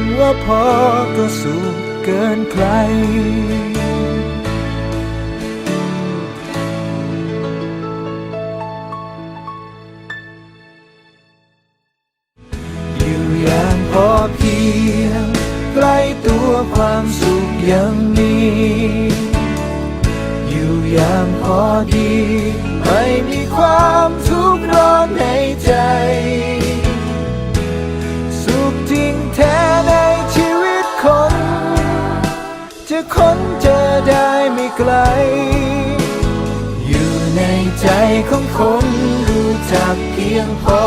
ำว่าพอก็สุขเกินใคร อยู่อย่างพอเพียงใกล้ตัวความสุขยังมีอยู่อย่างพอดี ไม่มีความทุกข์ร้อนในใจ อยู่ในใจของคนรู้จักเพียงพอ